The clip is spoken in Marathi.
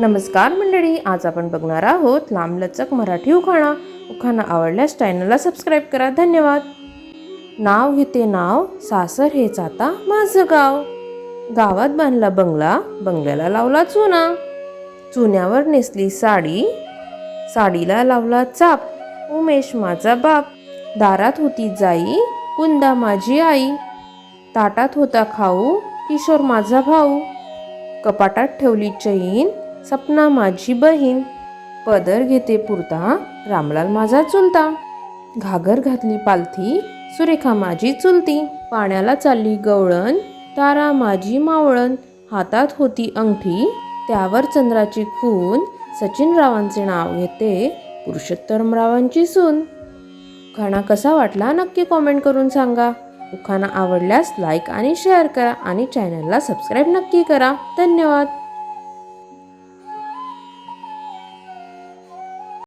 नमस्कार मंडळी आज आपण बघणार आहोत लांबलचक मराठी उखाणा. उखाणा आवडल्यास चॅनलला सबस्क्राईब करा. धन्यवाद. नाव घेते नाव सासर हेच आता माझं गाव. गावात बांधला बंगला बंगल्याला लावला चुना. चुन्यावर नेसली साडी साडीला लावला चाप. उमेश माझा बाप. दारात होती जाई कुंदा माझी आई. ताटात होता खाऊ किशोर माझा भाऊ. कपाटात ठेवली चैन सपना माझी बहीण. पदर घेते पुरता रामलाल माझा चुलता. घागर घातली पालथी सुरेखा माझी चुलती. पाण्याला चालली गवळण तारा माझी मावळण. हातात होती अंगठी त्यावर चंद्राची खून. सचिन रावांचे नाव घेते पुरुषोत्तमरावांची सून. उखाणा कसा वाटला नक्की कॉमेंट करून सांगा. उखाणा आवडल्यास लाईक आणि शेअर करा आणि चॅनलला सबस्क्राईब नक्की करा. धन्यवाद.